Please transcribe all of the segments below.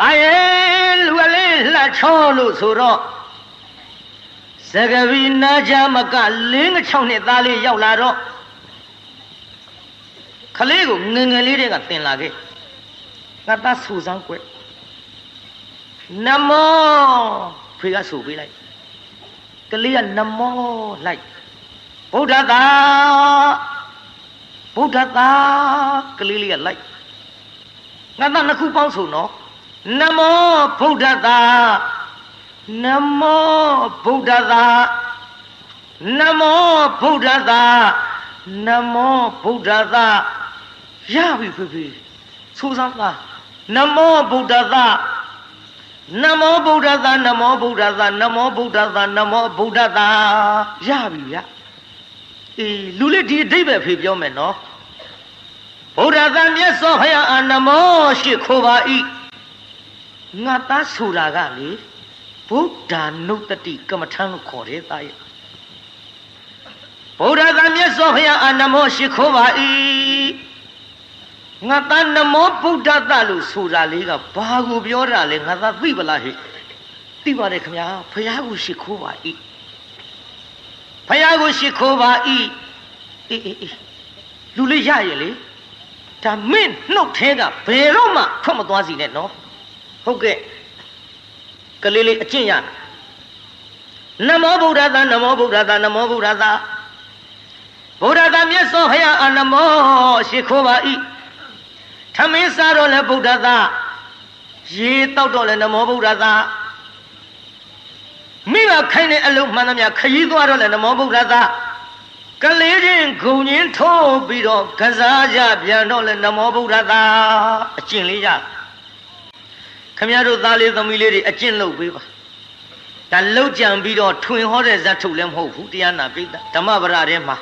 တာရဲ့လူကလေးလှချောလို့ဆိုတော့စကပီနာကြမကလင်း6နှစ်သားလေးရောက်လာတော့ခလေးကိုငငယ်လေးတွေကတင်လာခဲ့ငါသားဆူစမ်းကွနမောဖေကဆူပေးလိုက်ကလေးကနမောလိုက်ဗုဒ္ဓသာဗုဒ္ဓသာကလေးလေးကလိုက်ငါသားနှစ်ခုပေါင်းဆိုနော် နမောဗုဒ္ဓသာနမောဗုဒ္ဓသာနမောဗုဒ္ဓသာနမောဗုဒ္ဓသာရပြီဖေဖေဆိုစမ်းသားနမောဗုဒ္ဓသာနမောဗုဒ္ဓသာနမောဗုဒ္ဓသာနမောဗုဒ္ဓသာနမောဗုဒ္ဓသာရပြီဗျအေးလူလေးဒီအဓိပ္ပာယ်ဖေပြောမယ်နော်ဗုဒ္ဓသာမြတ်စွာဘုရားအာနမောရှိခိုးပါ၏ ငါသားဆိုတာကလေဗုဒ္ဓနုတ္တိကမ္မထံလို့ခေါ်တယ်သားရဲ့ဗုဒ္ဓသာမြတ်စွာဘုရားအာနမောရှိခိုးပါ၏ငါသားနမောဗုဒ္ဓတလို့ဆိုတာလေးကဘာကိုပြောတာလဲငါသားသိပလားဟိသိပါတယ်ခင်ဗျာဘုရားကိုရှိခိုးပါ၏ဘုရားကိုရှိခိုးပါ၏အေးအေးအေးလူလေးရရဲ့လေဒါမင်းနှုတ်ထဲကဘယ်တော့မှထွက်မသွားစီနဲ့နော် ဟုတ်ကဲ့ကလေးလေးအကျင့်ရနမောဗုဒ္ဓသာနမောဗုဒ္ဓသာနမောဗုဒ္ဓသာဗုဒ္ဓသာမြတ်စွာဘုရားအနမောရှိခိုးပါ၏ထမင်းစားတော့လဲဗုဒ္ဓသာရေတောက်တော့လဲနမောဗုဒ္ဓသာမိဘခိုင်းတဲ့အလုံးမှန်သမျှခရီးသွားတော့လဲနမောဗုဒ္ဓသာကလေးချင်းဂုံချင်းထိုးပြီးတော့ကစားကြပြန်တော့လဲနမောဗုဒ္ဓသာအကျင့်လေးရ ခမရတို့သားလေးသမီးလေးတွေအကျင့်လုပ်ပေးပါဒါလောက်ကြံပြီးတော့ထွင်ဟောတဲ့ဇတ်ထုတ်လည်းမဟုတ်ဘူးတရားနာပိဋကဓမ္မပဒထဲမှာ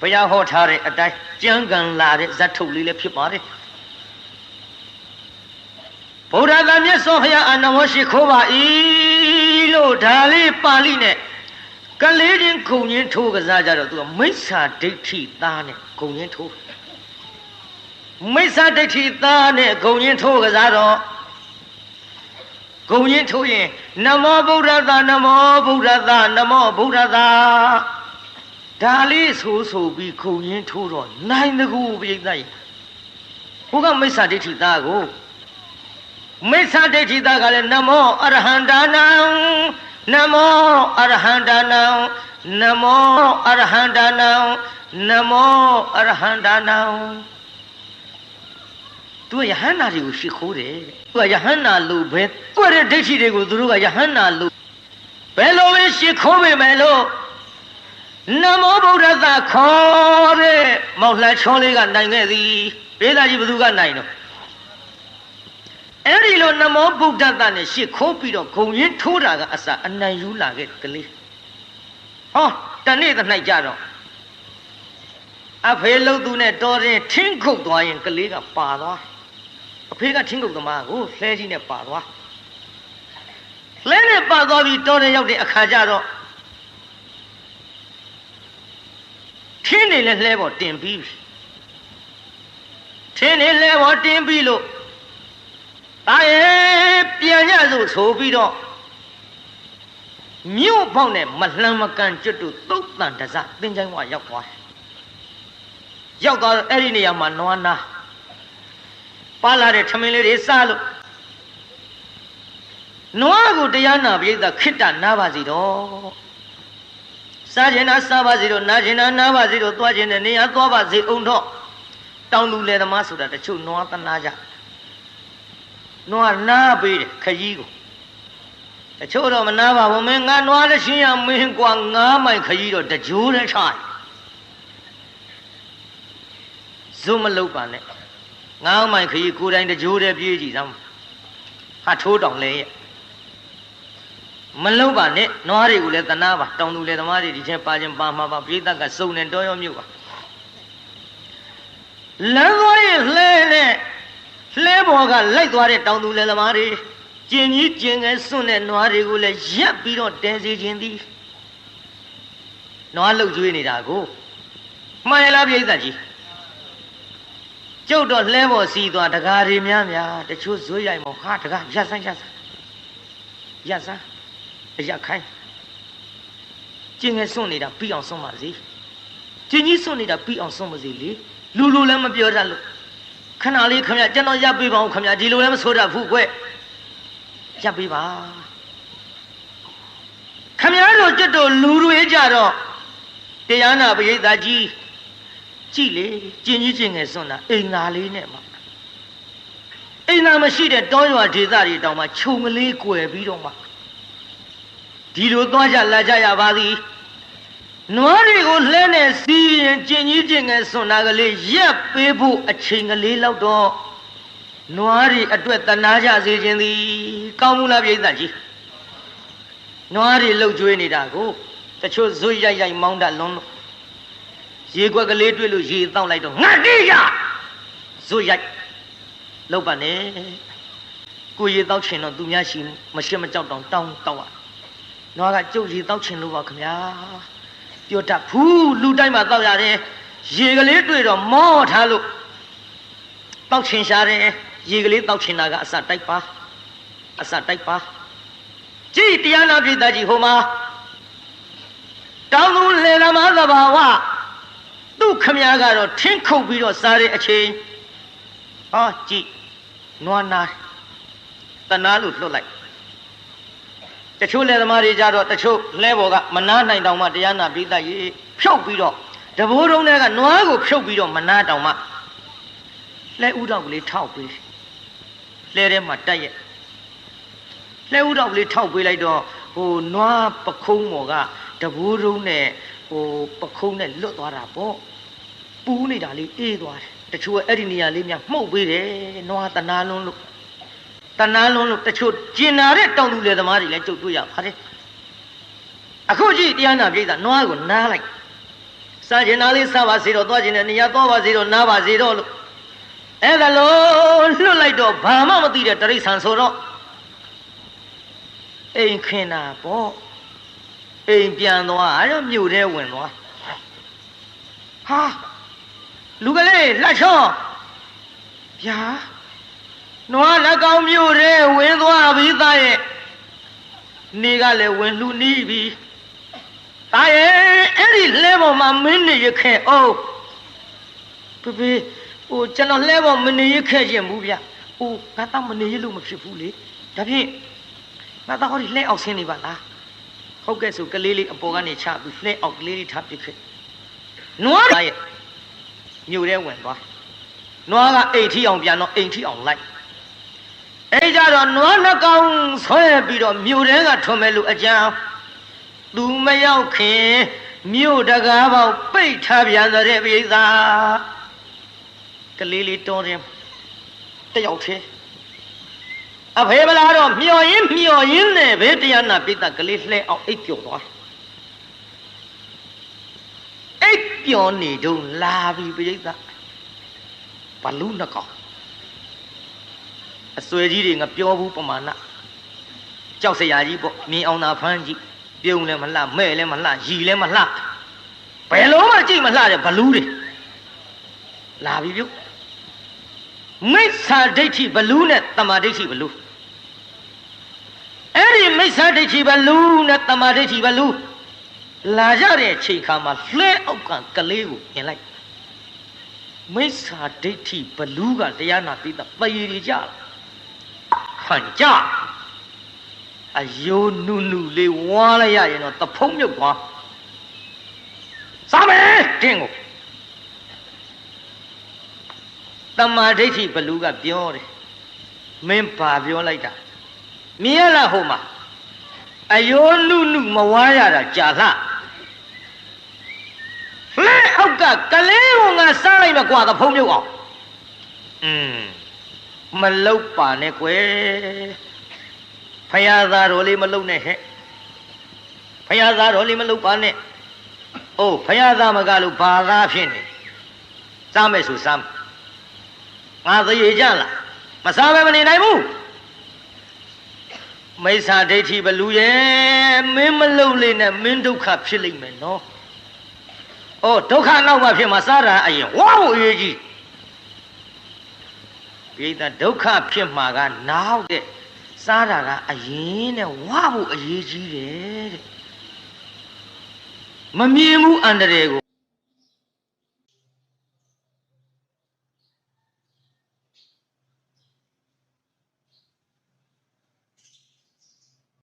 ဘုရားဟောထားတဲ့အတိုင်းကြံကံလာတဲ့ဇတ်ထုတ်လေးလည်းဖြစ်ပါတယ်ဗုဒ္ဓသာမြတ်စွာဘုရားအနမောရှိခိုးပါ၏လို့ဒါလေးပါဠိနဲ့ကလေးချင်းခုံချင်းထိုးကစားကြတော့သူကမိစ္ဆာဒိဋ္ဌိသားနဲ့ခုံချင်းထိုးမိစ္ဆာဒိဋ္ဌိသားနဲ့ခုံချင်းထိုးကစားတော့ ဂုံရင်ထိုးရင်နမောဗုဒ္ဓသာနမောဗုဒ္ဓသာနမောဗုဒ္ဓသာဒါလေးဆိုဆိုပြီးဂုံရင်ထိုးတော့နိုင်တကူပြိဿရဲ့ဘုကမိစ္ဆာဒိဋ္ဌိသားကိုမိစ္ဆာဒိဋ္ဌိသားကလည်းနမောအရဟန္တာနံနမောအရဟန္တာနံနမောအရဟန္တာနံနမောအရဟန္တာနံ သူကယဟန္တာတွေကိုရှိခိုးတယ်သူကယဟန္တာလို့ပဲသူ့ရဲ့ဒိဋ္ဌိတွေကိုသူတို့ကယဟန္တာလို့ဘယ်လိုပဲရှိခိုးပေမဲ့လို့နမောဗုဒ္ဓသာခေါ်တဲ့မောက်လှချောလေးကနိုင်ခဲ့သည်ဒေသကြီးဘသူကနိုင်တော့အဲ့ဒီလိုနမောဗုဒ္ဓသာနဲ့ရှ िख ိုးပြီးတော့ဂုံရင်းထိုးတာကအစအနံယူလာခဲ့ကလေးဟောတနေ့တ၌ကြတော့အဖေလုံးသူနဲ့တော်ရင်ထင်းခုတ်သွားရင်ကလေးကပါသွား အဖေကထင်းကုတ်သမားကိုလှဲကြီးနဲ့ပါသွားလှဲနဲ့ပါသွားပြီးတော်တဲ့ရောက်တဲ့အခါကျတော့ထင်းနေလဲလှဲပေါ်တင်ပြီးထင်းနေလှဲပေါ်တင်ပြီးလို့ဒါရဲ့ပြန်ရစို့ဆိုပြီးတော့မြို့ပေါက်နဲ့မလှမ်းမကန်ကျွတ်တို့သုတ်တန်တစသင်္ချိုင်းဝရောက်သွားတယ်ရောက်သွားတော့အဲ့ဒီနေရာမှာနွားနာ ပါလာတဲ့ထမင်းလေးတွေစားလို့နွားကိုတရားနာပြိဿခိတ္တနာပါစီတော့စားခြင်းနာစားပါစီတော့နာခြင်းနာနာပါစီတော့သွားခြင်းနဲ့နေရာသွားပါစီအောင်တော့တောင်းသူလေသမားဆိုတာတချို့နွားသနာကြနွားနာပေးတယ်ခကြီးကိုတချို့တော့မနာပါဘူးမင်းငါနွားလည်းရှင်းရမင်းကွာငါးမိုင်ခကြီးတော့တကြိုးနဲ့ချတယ်ဇုံမလုတ်ပါနဲ့ ငါးမိုင်ခကြီးကိုယ်တိုင်တကြိုးတည်းပြေးကြည့်စမ်းဟာထိုးတောင်လဲရဲ့မလုတ်ပါနဲ့နွားတွေကိုလည်းတနာပါတောင်သူလည်းသမားတွေဒီချက်ပါခြင်းပါမှာပါပြေးတတ်ကစုံနေတော်ရောမြို့ပါလမ်းသွားရင်လှဲနဲ့လှဲပေါ်ကလိုက်သွားတဲ့တောင်သူလည်းသမားတွေကျင်ကြီးကျင်ငယ်စွန့်တဲ့နွားတွေကိုလည်းရက်ပြီးတော့တဲစီခြင်းသည်နွားလှုပ်ကျွေးနေတာကိုမှန်ရလားပြိဿကြီးကျု ပ်တော့လှဲပေါ်စီးသွားတကားတွေများများတချို့ဇွေးရိုက်မောဟာတကားရက်ဆိုင်ရက်ဆိုင်ရက်ဆိုင်အရက်ခိုင်းကျင်ငယ်စွန့်နေတာပြီးအောင်စွန့်ပါစေကျင်ကြီးစွန့်နေတာပြီးအောင်စွန့်ပါစေလေလူလူလည်းမပြောတတ်လို့ခဏလေးခမကျွန်တော်ရပ်ပေးပါဦးခမဒီလိုလည်းမဆိုတတ်ဘူးကွရပ်ပေးပါခမရတို့ကျွတ်တို့လူတွေကြတော့တရားနာပရိသတ်ကြီး ကြည့်လေကျင်ကြီးကျင်ငယ်စွန့်တာအိမ်သာလေးနဲ့မှအိမ်သာမရှိတဲ့တောရွာဒေသတွေတောင်မှခြုံကလေးကွယ်ပြီးတော့မှဒီလိုသွားကြလာကြရပါသည်နွားတွေကိုလှဲနဲ့စီးရင်ကျင်ကြီးကျင်ငယ်စွန့်တာကလေးရက်ပေးဖို့အချိန်ကလေးလောက်တော့နွားတွေအတွက်တနာကြစေခြင်းသည်ကောင်းမှုလားပြိဿကြီးနွားတွေလှုပ်ကြွေးနေတာကိုတချို့ဇွတ်ရိုက်ရိုက်မောင်းတတ်လွန်းလို့ ရေခွက်ကလေးတွေ့လို့ရေတောက်လိုက်တော့ငါတိရဇွတ်ရိုက်လောက်ပါနဲ့ကိုရေတောက်ချင်တော့သူများရှိမရှိမကြောက်တောင်တောင်းတောက်ရနွားကကြုတ်ရေတောက်ချင်လို့ပါခင်ဗျာပြောတတ်ဘူးလူတိုင်းမှာတောက်ရတယ်ရေကလေးတွေ့တော့မောထားလို့တောက်ချင်ရှာတယ်ရေကလေးတောက်ချင်တာကအစတိုက်ပါအစတိုက်ပါကြည်တရားနာပြည်သားကြီးဟိုမှာတောင်းသူလေလမသဘာဝ သူ့ခမည်းကတော့ထင်းခုတ်ပြီးတော့စားတဲ့အချိန်ဟောကြည်နွားနာတနာလို့လွတ်လိုက်တချို့လေသမားတွေကြတော့တချို့လဲဘော်ကမနာနိုင်တောင်မှတရားနာပြည်သားကြီးဖြုတ်ပြီးတော့တဘိုးတုံးတွေကနွားကိုဖြုတ်ပြီးတော့မနာတောင်မှလဲဥတော့ကလေးထောက်ပြီးလဲထဲမှာတက်ရဲ့လဲဥတော့ကလေးထောက်ပေးလိုက်တော့ဟိုနွားပခုံးမော်ကတဘိုးတုံးနဲ့ဟိုပခုံးနဲ့လွတ်သွားတာပေါ့ ပူးနေတာလေးအေးသွားတယ်တချို့အဲ့ဒီနေရာလေးများမှုတ်ပေးတယ်နွားတနာလုံးလို့တနာလုံးလို့တချို့ကျင်နာတဲ့တောင်သူလေသမားတွေလည်းကြုတ်တွေ့ရပါတယ်အခုကြည့်တရားနာပြိဿနွားကိုနားလိုက်စားကျင်နာလေးစားပါစေတော့သွားကျင်တဲ့နေရာသွားပါစေတော့နားပါစေတော့လို့အဲ့ဒါလို့လွတ်လိုက်တော့ဘာမှမသိတဲ့တရိษံဆိုတော့အိမ်ခင်းတာပေါ့အိမ်ပြန်သွားအဲ့တော့မြို့ထဲဝင်သွားဟာ လူကလေးလှချောဗျာနွားလက်ကောင်မြို့ထဲဝင်သွားပြီသားရဲ့နေကလည်းဝင်လှူနီးပြီသားရဲ့အဲ့ဒီလဲပေါ်မှာမင်းနေရခဲ့အောင်ဖေဖေဟိုကျွန်တော်လဲပေါ်မနေရခဲ့ခြင်းဘူးဗျဟိုငါတော့မနေရလို့မဖြစ်ဘူးလေဒါဖြင့်ငါတော့ဟောဒီလဲအောင်ဆင်းနေပါလားဟုတ်ကဲ့ဆိုကလေးလေးအပေါ်ကနေချပြီးလှဲအောက်ကလေးလေးထားပစ်ခဲ့နွားရဲ့ မြို့ထဲဝင်သွားနွားကအိမ်ထီအောင်ပြန်တော့အိမ်ထီအောင်လိုက်အဲ့ကြတော့နွားနှကောင်ဆွဲပြီးတော့မြို့ထဲကထွန်မဲ့လူအကြံသူမရောက်ခင်မြို့တကားပေါက်ပိတ်ထားပြန်တဲ့ပိဿာကလေးလေးတွန်းရင်တယောက်သေးအဖေမလားတော့မျော်ရင်မျော်ရင်နဲ့ပဲတရားနာပိဿကလေးလှဲအောင်အိပ်ပျော်သွားအိ ပ်ပျော်နေတော့လာပြီပိဿဘလူးနှကောင်အစွဲကြီးတွေငါပြောဘူးပမာဏကြောက်စရာကြီးပေါ့မြင်အောင်သာဖမ်းကြည့်ပြုံးလည်းမလှမဲ့လည်းမလှရီလည်းမလှဘယ်လုံးမှကြည့်မလှတဲ့ဘလူးတွေလာပြီပြုတ်မိစ္ဆာဒိဋ္ဌိဘလူးနဲ့တမာဒိဋ္ဌိဘလူးအဲ့ဒီမိစ္ဆာဒိဋ္ဌိဘလူးနဲ့တမာဒိဋ္ဌိဘလူး လာကြတဲ့အချိန်ခါမှာလှဲအောက်ကကလေးကိုမြင်လိုက်မိစ္ဆာဒိဋ္ဌိဘလူးကတရားနာပြီးသားပယီကြလားဟန်ကြအယိုးနုနုလေးဝါလိုက်ရရင်တော့တဖုံးမြုပ်သွားစားမယ်တင်းကိုတမာဒိဋ္ဌိဘလူကပြောတယ်မင်းဘာပြောလိုက်တာမြင်ရလားဟိုမှာအယိုးနုနုမဝါရတာကြာလှ လဲအောက်ကကလေးကငါစားလိုက်မကွာတဖုံးမြုပ်အောင်อืมမလုတ်ပါနဲ့ကွယ်ဖယားသားတော်လေးမလုတ်နဲ့ဟဲ့ဖယားသားတော်လေးမလုတ်ပါနဲ့အိုးဖယားသားမကလို့ဘာသာဖြစ်နေစားမယ်ဆိုစားငါသေကြလားမစားဘဲမနေနိုင်ဘူးမိစ္ဆာဒိဋ္ဌိဘလူရဲ့မင်းမလုတ်လေးနဲ့မင်းဒုက္ခဖြစ်လိမ့်မယ်နော်။ အိုးဒုက္ခနောက်မှဖြစ်မှာစားတာအရင်ဝါ့ဖို့အရေးကြီး။ဟပိဿဒုက္ခဖြစ်မှာကနောက်တဲ့စားတာကအရင်နဲ့ဝဖို့အရေးကြီးတယ်တဲ့မမြင်ဘူးအန္တရာယ်ကို